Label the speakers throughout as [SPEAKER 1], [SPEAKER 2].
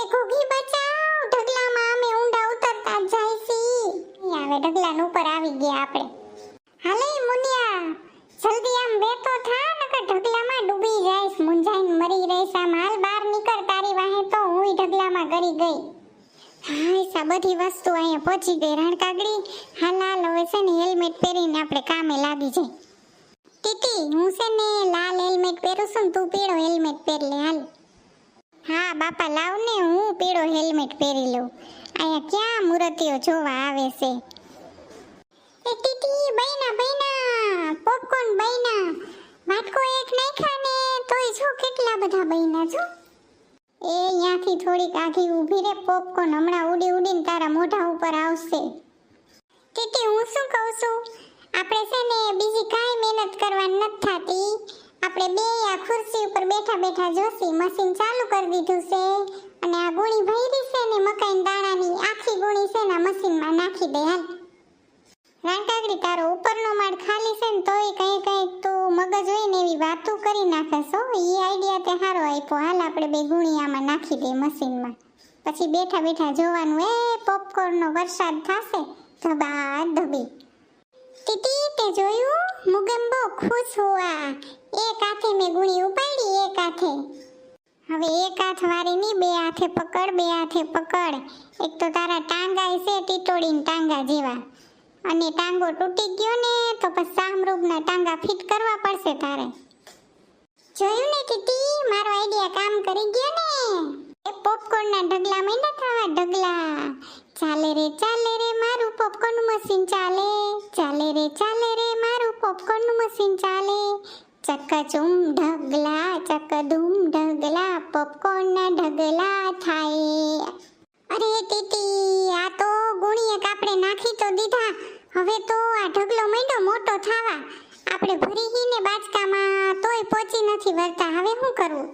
[SPEAKER 1] એ ઘૂઘી બચાવ. ઢગલામાં અમે ઊંડા ઉતરતા જાય સી. આવે, ઢગલાન ઉપર આવી ગયા આપણે. હાલે મુનિયા, જલ્દી આમ બેતો થા, નકર ઢગલામાં ડૂબી જઈશ મુંજાઈને મરી રહીશ. આમ હાલ બહાર નીકળ તારી વાહે તો હુંય ઢગલામાં ગરી ગઈ. હાય સા, બધી વસ્તુ અહીંયા પહોંચી ગઈ. રણકાગડી હાલ હાલ, હવે છે ને હેલ્મેટ પહેરીને આપણે કામે લાગી જાય ટીટી, હું છે ને લાલ હેલ્મેટ પહેરું છું ને તું પીળો હેલ્મેટ પહેર લે, હાલ. હા, બાપા, લાવ ને, હું પીળો હેલ્મેટ પહેરી લઉં. અહીંયા ક્યાં મૂર્તિઓ જોવા આવે છે? એ ટીટી બૈના બૈના પોપકોર્ન બૈના વાટકો એક નાખ્યા ને, તોય જો કેટલા બધા બૈના છો એ અહીંયાથી થોડીક આઘી ઊભી રે પોપકોર્ન હમણાં ઉડી ઉડીને તારા મોઢા ઉપર આવશે. ટીટી, હું શું કહું છું? આપણે છે ને, બીજી કાંઈ મહેનત કરવાની નથી થતી. આપણે બે આ ખુરશી ઉપર બેઠા બેઠા જોશી મશીન ચાલુ કરી દીધું છે અને આ ગુણી ભરી છે ને મકાઈના દાણાની આખી ગુણી છે ને મશીનમાં નાખી દે હાલ. રાણકાગડી તારો ઉપરનો માળ ખાલી છે ને તોય કઈ કઈ તું મગજ હોય ને એવી વાતો કરી નાખે છો એ આઈડિયા તે સારો આપ્યો. હાલ આપણે બે ગુણી આમાં નાખી દે મશીનમાં પછી બેઠા બેઠા જોવાનું, એ પોપકોર્નનો વરસાદ થશે. ધબા ધબી. ટીટી તે જોયું, મુગેમ્બો ખુશ હોવા. એક હાથે મેં ગુણી ઉપાડી એક હાથે હવે એક હાથ વાળી ની, બે હાથે પકડ, બે હાથે પકડ. એક તો તારા ટાંગા છે ટીટોડીન ટાંગા જેવા. અને ટાંગો તૂટી ગયો ને, તો પછી સામરૂપના ટાંગા ફિટ કરવા પડશે તારે. જોયું ને કીટી, મારો આઈડિયા કામ કરી ગયો ને. એ પોપકોર્નના ઢગલા મહિના થવા ઢગલા. ચાલે રે ચાલે રે, મારું પોપકોર્ન મશીન ચાલે. ચાલે રે ચાલે રે, મારું પોપકોર્ન મશીન ચાલે. ચકચુમ ઢગલા ચકધુમ ઢગલા પોપકોર્ન ઢગલા થાય. અરે ટીટી, આ તો ગુણીએ કાપડે નાખી તો દીધા. હવે તો આ ઢગલો માંડ્યો મોટો થાવા. આપણે ભરી હીને બાચકામાં તોય પહોંચી નથી વળતા. હવે શું કરવું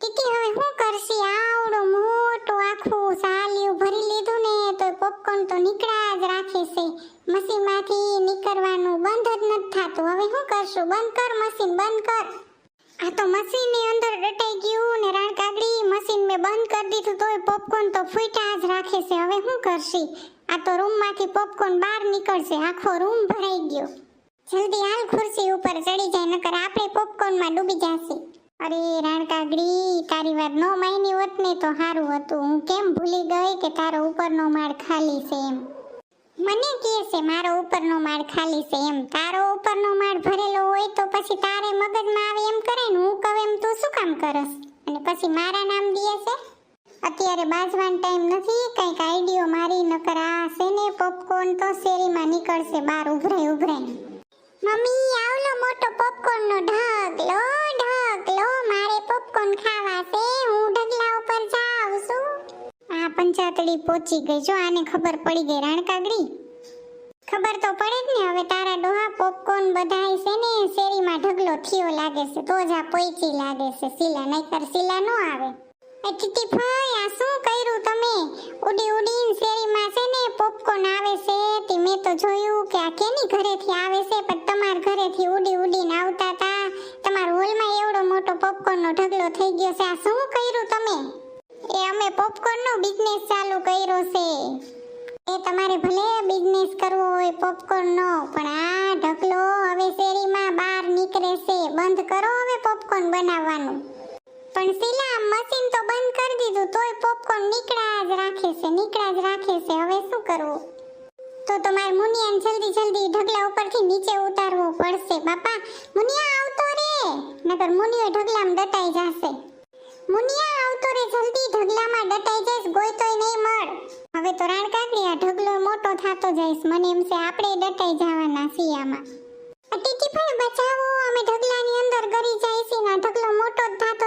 [SPEAKER 1] ટીટી, હવે શું કરશી? આવડો મોટો આખું સાલિયું ભરી લીધું ને પોપકોર્ન તો નીકળ્યા જ રાખે છે. મશીનમાંથી નીકળવાનું બંધ જ નથી થતું. હવે શું કરશું? બંધ કર મશીન, બંધ કર. આ તો મશીનની અંદર ડટાઈ ગયું ને રાણ કાગડી મશીન મેં બંધ કરી દીધું તોય પોપકોર્ન તો ફૂટ્યા જ રાખે છે. હવે શું કરશી? આ તો રૂમમાંથી પોપકોર્ન બહાર નીકળશે. આખો રૂમ ભરાઈ ગયો. જલ્દી હાલ ખુરશી ઉપર ચડી જાય, નકર આપણે પોપકોર્નમાં ડૂબી જાશે. અરે રાણકાગડી તારી વાત નો માયની હોત ને તો સારું હતું. હું કેમ ભૂલી ગઈ કે તારો ઉપરનો માળ ખાલી છે એમ? મને કહે છે મારો ઉપરનો માળ ખાલી છે એમ? તારો ઉપરનો માળ ભરેલો હોય તો પછી તારે મગજમાં આવે એમ કરે ને હું કહું એમ, તું શું કામ કરસ? અને પછી મારા નામ દે છે? અત્યારે બાજવાનો ટાઈમ નથી, કંઈક આઈડિયો મારી, નકર આ છે ને પોપકોર્ન તો શેરીમાં નીકળશે, બહાર ઉભરાય ઉભરાય. મમ્મી, આવલો મોટો પોપકોર્નનો ઢગલો પોપકોર્ન શીલા નો આવે. એ ટીટી આ શું કર્યું તમે? ઉડી ઉડીને શેરીમાં છે ને પોપકોર્ન આવે છે, તે મેં તો જોયું કે આ કેની ઘરેથી આવે છે, પણ તમાર ઘરેથી ઉડી ઉડીને આવતા તા. તમાર હોલમાં એવડો મોટો પોપકોર્નનો ઢગલો થઈ ગયો છે. આ શું કર્યું તમે? એ અમે પોપકોર્નનો બિઝનેસ ચાલુ કર્યો છે. એ તમારે ભલે બિઝનેસ કરવો હોય પોપકોર્નનો પણ આ ઢગલો હવે શેરીમાં બહાર નીકળે છે. બંધ કરો હવે પોપકોર્ન બનાવવાનું. પણ શીલા મશીન તો બંધ કરી દીધું, તોય પોપકોર્ન નીકળ્યા જ રાખે છે, નીકળ્યા જ રાખે છે. હવે શું કરવું? તો તમારે મુનિયાને જલ્દી જલ્દી ઢગલા ઉપરથી નીચે ઉતારવો પડશે. બાપા, મુનિયા આવતો રે? નકર મુનિયો ઢગલામાં દટાઈ જશે. મુનિયા આવતો રે જલ્દી, ઢગલામાં દટાઈ જઈશ ગોઈતોય નહીં મળ. હવે તો રાણ કાકડી ઢગલો મોટો થાતો જઈશ. મને એમ છે, આપણે દટાઈ જવાના સિયામાં ટીટીભાઈ બચાવો, અમે ઢગલાની અંદર ગરી છે ને ઢગલો મોટો જ થાતો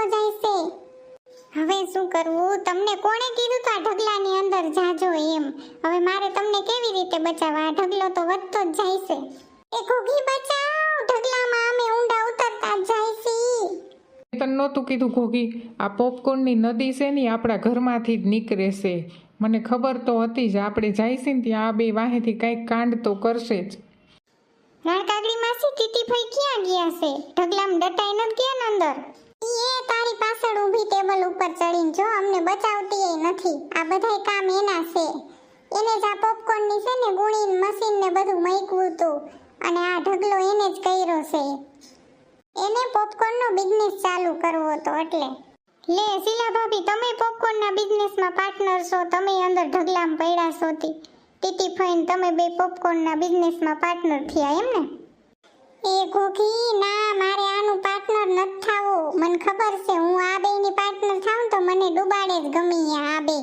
[SPEAKER 1] હવે શું કરવું? તમને કોણે કીધું તો આ ઢગલાની અંદર જાજો એમ? હવે મારે તમને કેવી રીતે બચાવવા? આ ઢગલો તો વધતો જ જાય છે એ ઘોઘી બચાવ, ઢગલામાં
[SPEAKER 2] તને નહોતું કીધું ઘોઘી આ પોપકોર્નની નદી છે ને આપણા ઘરમાંથી જ નીકળે છે. મને ખબર તો હતી જ, આપણે જઈશું ને ત્યાં આ બે વાહેથી કંઈક કાંડ તો કરશે જ.
[SPEAKER 1] રણકાગડી માસી ટીટીભાઈ ક્યાં ગયા છે? ઢગલામાં ડટાઈ નથી ગયા ને અંદર? એ તારી પાછળ ઊભી ટેબલ ઉપર ચડીને જો, અમને બચાવતી એ નથી. આ બધાય કામ એના છે. એને જ આ પોપકોર્નની છે ને ગુણીન મશીન ને બધું મૈકવું હતું અને આ ઢગલો એને જ કર્યો છે. એને પોપકોર્ન નો બિઝનેસ ચાલુ કરવો હતો એટલે. લે શીલા ભાભી તમે બિઝનેસમાં પાર્ટનર છો, તમે અંદર ઢગલામ પડ્યા છો તી ટીટી ફાઈન તમે બે પોપકોર્ન ના બિઝનેસમાં પાર્ટનર થયા એમ ને એ ખોખી ના મારે આનું પાર્ટનર નથી થાવું મને ખબર છે હું આ બેયની પાર્ટનર થાઉં તો મને ડુબાડે જ ગમી આ બે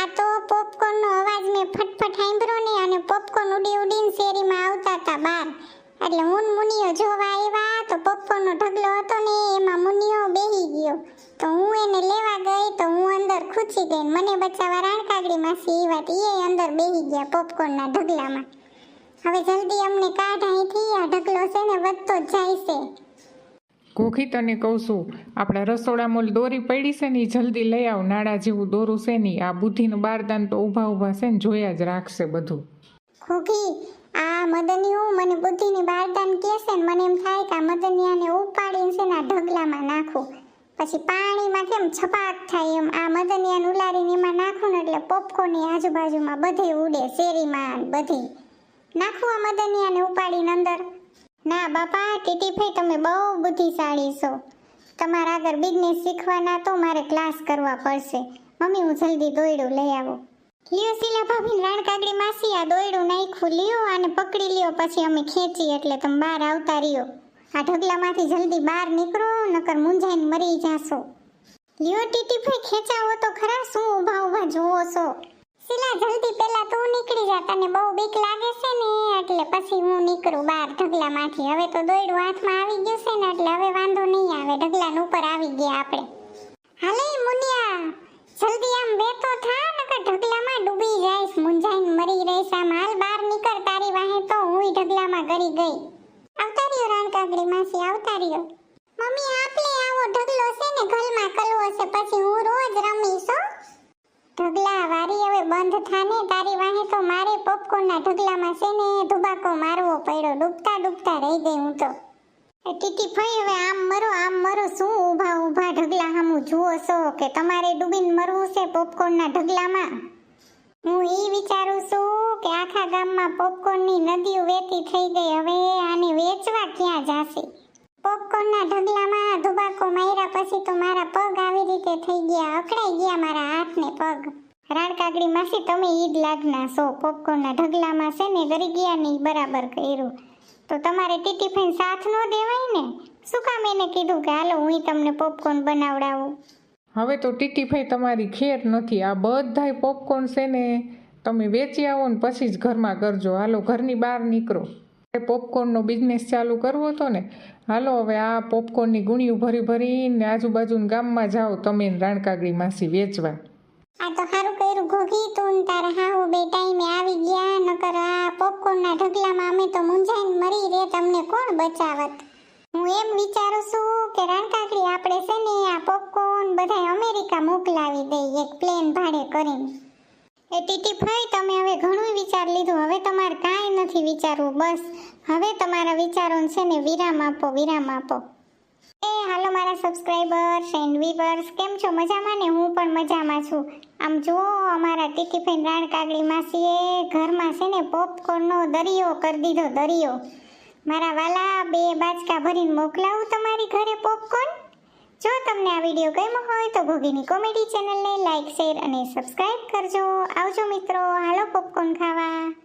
[SPEAKER 1] આ તો પોપકોર્ન નો અવાજ મેં ફટફટ સાંભળ્યો ને અને પોપકોર્ન ઉડી ઉડીને શેરીમાં આવતા હતા બહાર એટલે હું ને મુનિયો જોવા આવ્યા તો પોપકોર્ન નો ઢગલો હતો ને એમાં મુનિયો બેહી ગયો તો હું એને લેવા ગઈ તો હું અંદર ખૂચી ગઈ ને મને બચાવવા રાણકાગડી માસી એ વાત એ અંદર બેહી ગયા પોપકોર્નના ઢગલામાં. હવે જલ્દી અમને કાઢ અહીંથી આ ઢગલો છે ને વધતો જ જાય છે.
[SPEAKER 2] ઘોઘી તને કહું છું આપણા રસોડામાં દોરી પડી છે ને જલ્દી લઈ આવ નાડા જેવું દોરું છે ને આ બુદ્ધિનું બારદાન તો ઊભા ઊભા છે ને જોયા જ રાખશે બધું.
[SPEAKER 1] ખોખી આ મદનિયું મને બુદ્ધિની બારદાન કહેશે ને મને એમ થાય કે આ મદનિયાને ઉપાડીને છે ને આ ઢગલામાં નાખું. પછી પાણીમાં કેમ છપાક થાય એમ? આ મદનિયાને ઉલારીને એમાં નાખું ને એટલે પોપકોર્નની આજુબાજુમાં બધે ઉડે, શેરીમાં બધે નાખું આ મદનિયાને ઉપાડીને અંદર. ના બાપા, ટીટીભાઈ, તમે બહુ બુદ્ધિશાળી છો. તમારા આગળ બિઝનેસ શીખવાના તો મારે ક્લાસ કરવા પડશે. મમ્મી, હું જલ્દી દોયડું લઈ આવું. લ્યો શીલા ભાભી રાણકાગડી માસી આ દોયડું નાખ્યું. લ્યો અને પકડી લ્યો, પછી અમે ખેંચી એટલે તમે બહાર આવતા રહ્યો. આ ઢગલામાંથી જલ્દી બહાર નીકળો, નકર મૂંઝાઈને મરી જાશો. લ્યો ટીટીભાઈ ખેંચાવો તો ખરા, શું ઊભા ઊભા જોવો છો? શીલા, જલ્દી પહેલા તું નીકળી જા, તને બહુ બીક લાગે છે ને, એટલે પછી હું નીકળું બહાર ઢગલામાંથી. હવે તો દોયડું હાથમાં આવી ગયું છે ને, એટલે હવે વાંધો નહીં આવે, ઢગલાના ઉપર આવી ગયા આપણે. હાલે મુનિયા, જલ્દી આમ વેતો થા, નકર ઢગલામાં ડૂબી જઈશ મુંજાઈને મરી રહીશ. આમ હાલ બહાર નીકળ, તારી વાહે તો હુંય ઢગલામાં ગરી ગઈ. આવતા રહ્યો રાણકાગડી માસી આવતા રહ્યો મમ્મી, આપલે આવો ઢગલો છે ને ઘરમાં કલવો છે, પછી હું રોજ રમીશ હો ઢગલા વારી હવે બંધ થાને, તારી વાહે તો મારે પોપકોર્નના ઢગલામાં છે ને, ધુબાકો મારવો પડ્યો, ડૂબતા ડૂબતા રહી ગઈ હું તો. ટીટી ફઈ, હવે આમ મરો આમ મરો, શું ઊભા ઊભા ઢગલા હામું જુઓ છો કે તમારે ડૂબીને મરવું છે પોપકોર્નના ઢગલામાં? હું એ વિચારું છું કે આખા ગામમાં પોપકોર્નની નદીઓ વેતી થઈ ગઈ. હવે આને વેચવા ક્યાં જાશે? પોપકોર્નના ઢગલામાં ધુબાકો માર્યા પછી તો મારા પગ આવી રીતે થઈ ગયા. અકળાઈ ગયા મારા હાથ પગ. રાણકાગડી માસી, તમે ઈદ લાગના છો. પોપકોર્નના ઢગલામાં છે ને, ગરી બરાબર કર્યું. તો તમારે ટીટી સાથ ન દેવાય ને? શું કામ એને કીધું કે, હાલો, હું તમને પોપકોર્ન બનાવડાવું?
[SPEAKER 2] હવે તો ટીટીભાઈ તમારી ખેર નથી. આ બધાય પોપકોર્ન છે ને, તમે વેચી આવો ને પછી જ ઘરમાં કરજો. હાલો, ઘરની બહાર નીકળો. પોપકોર્નનો બિઝનેસ ચાલુ કરવો હતો ને, હાલો, હવે આ પોપકોર્નની ગુણીઓ ભરી ભરીને આજુબાજુના ગામમાં જાઓ, તમે રાણકાગડી માસી વેચવા.
[SPEAKER 1] આ તો સારું કર્યું. ઘોઘી તું તારા હાહુ બે ટાઈમે આવી ગયા. નકર આ પોપકોર્નના ઢગલામાં અમે તો મૂંઝાઈને મરી રે. તમને કોણ બચાવત? હું એમ વિચારું છું કે રણકાકડી આપણે છે ને આ પોપકોર્ન બધાય અમેરિકા મોકલાવી દઈએ એક પ્લેન ભાડે કરીને. એ ટીટી ભાઈ, તમે હવે ઘણું વિચાર લીધું. હવે તમારે કાંઈ નથી વિચારવું, બસ. હવે તમારા વિચારોને છે ને વિરામ આપો વિરામ આપો. એ, હાલો મારા સબસ્ક્રાઇબર્સ એન્ડ વીવર્સ કેમ છો? મજામાં ને? હું પણ મજામાં છું. આમ જુઓ, અમારા ટીટીફાઈન રાણ કાગડી માસીએ ઘરમાં છે ને પોપકોર્નનો દરિયો કરી દીધો, દરિયો. મારા વાલા બે બાચકા ભરીને મોકલાવું તમારી ઘરે પોપકોર્ન જો તમને આ વીડિયો ગમ્યો હોય તો ભોગીની કોમેડી ચેનલને લાઇક શેર અને સબસ્ક્રાઇબ કરજો. આવજો મિત્રો, હાલો પોપકોર્ન ખાવા.